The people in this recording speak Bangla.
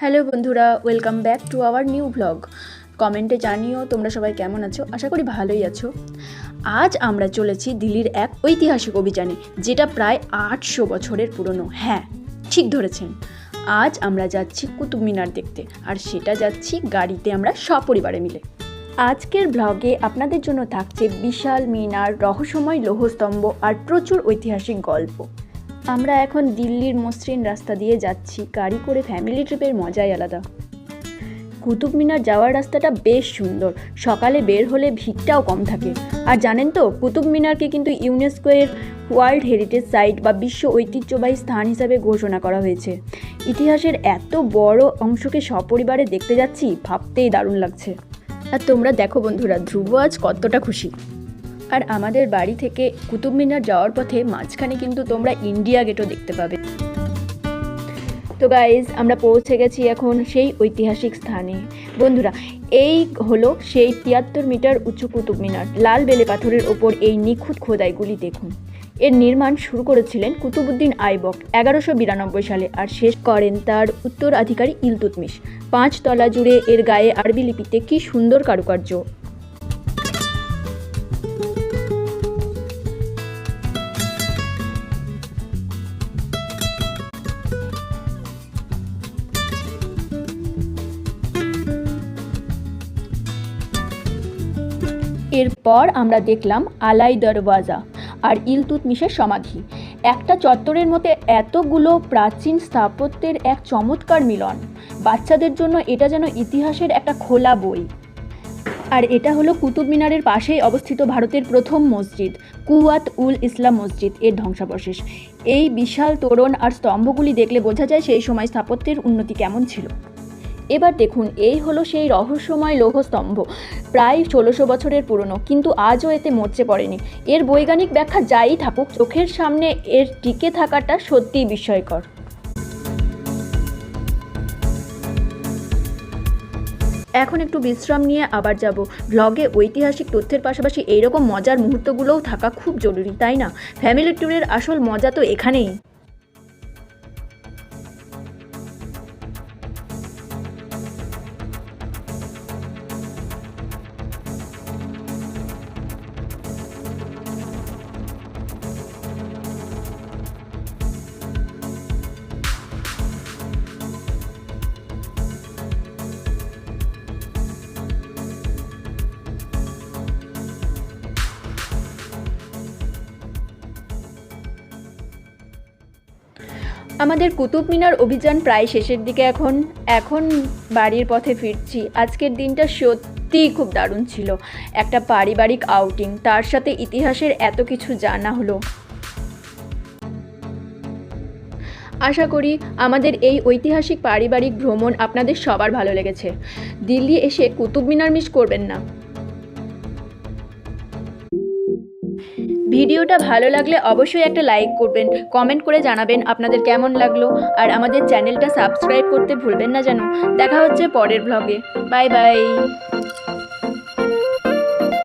হ্যালো বন্ধুরা welcome back to our new blog কমেন্টে জানিও তোমরা সবাই কেমন আছো? আশা করি ভালোই আছো। আজ আমরা চলেছি দিল্লির এক ঐতিহাসিক অভিযানে, যেটা প্রায় আটশো বছরের পুরনো। হ্যাঁ ঠিক ধরেছেন। আজ আমরা যাচ্ছি কুতুব মিনার দেখতে, আর সেটা যাচ্ছি গাড়িতে আমরা সপরিবারে মিলে। আজকের ব্লগে আপনাদের জন্য থাকছে বিশাল মিনার, রহস্যময় লৌহস্তম্ভ, আর প্রচুর ঐতিহাসিক গল্প। আমরা এখন দিল্লির মসৃণ রাস্তা দিয়ে যাচ্ছি। গাড়ি করে ফ্যামিলি ট্রিপের মজাই আলাদা। কুতুব মিনার যাওয়ার রাস্তাটা বেশ সুন্দর। সকালে বের হলে ভিড়টাও কম থাকে। আর জানেন তো, কুতুব মিনারকে কিন্তু ইউনেস্কো এর ওয়ার্ল্ড হেরিটেজ সাইট বা বিশ্ব ঐতিহ্যবাহী স্থান হিসাবে ঘোষণা করা হয়েছে। ইতিহাসের এত বড় অংশকে সপরিবারে দেখতে যাচ্ছি, ভাবতেই দারুণ লাগছে। আর তোমরা দেখো বন্ধুরা, ধ্রুব আজ কতটা খুশি। আর আমাদের বাড়ি থেকে কুতুব মিনার যাওয়ার পথে মাঝখানে কিন্তু তোমরা ইন্ডিয়া গেটও দেখতে পাবে। তো গাইজ আমরা পৌঁছে গেছি এখন সেই ঐতিহাসিক স্থানে। বন্ধুরা, এই হলো সেই তিয়াত্তর মিটার উঁচু কুতুব মিনার। লাল বেলে পাথরের ওপর এই নিখুঁত খোদাইগুলি দেখুন। এর নির্মাণ শুরু করেছিলেন কুতুবুদ্দিন আইবক এগারোশো বিরানব্বই সালে আর শেষ করেন তার উত্তরাধিকারী ইলতুতমিশ। পাঁচ তলা জুড়ে এর গায়ে আরবি লিপিতে কি সুন্দর কারুকার্য। এরপর আমরা দেখলাম আলাই দরওয়াজা আর ইলতুতমিশের সমাধি। একটা চত্বরের মধ্যে এতগুলো প্রাচীন স্থাপত্যের এক চমৎকার মিলন। বাচ্চাদের জন্য এটা যেন ইতিহাসের একটা খোলা বই। আর এটা হলো কুতুব মিনারের পাশেই অবস্থিত ভারতের প্রথম মসজিদ, কুয়াত উল ইসলাম মসজিদ এর ধ্বংসাবশেষ। এই বিশাল তোরণ আর স্তম্ভগুলি দেখলে বোঝা যায় সেই সময় স্থাপত্যের উন্নতি কেমন ছিল। এবার দেখুন, এই হলো সেই রহস্যময় লৌহস্তম্ভ। প্রায় ষোলোশো বছরের পুরনো, কিন্তু আজও এতে মরচে পড়েনি। এর বৈজ্ঞানিক ব্যাখ্যা যাই থাকুক, চোখের সামনে এর টিকে থাকাটা সত্যিই বিস্ময়কর। এখন একটু বিশ্রাম নিয়ে আবার যাব। ব্লগে ঐতিহাসিক তথ্যের পাশাপাশি এইরকম মজার মুহূর্তগুলোও থাকা খুব জরুরি, তাই না? ফ্যামিলি ট্যুরের আসল মজা তো এখানেই। আমাদের কুতুব মিনার অভিযান প্রায় শেষের দিকে এখন। এখন বাড়ির পথে ফিরছি। আজকের দিনটা সত্যিই খুব দারুণ ছিল। একটা পারিবারিক আউটিং তার সাথে ইতিহাসের এত কিছু জানা হলো। আশা করি আমাদের এই ঐতিহাসিক পারিবারিক ভ্রমণ আপনাদের সবার ভালো লেগেছে। দিল্লি এসে কুতুব মিনার মিস করবেন না। ভিডিওটা ভালো লাগলে অবশ্যই একটা লাইক করবেন কমেন্ট করে জানাবেন আপনাদের কেমন লাগল, আর আমাদের চ্যানেলটা সাবস্ক্রাইব করতে ভুলবেন না যেন। দেখা হচ্ছে পরের ব্লগে বাই বাই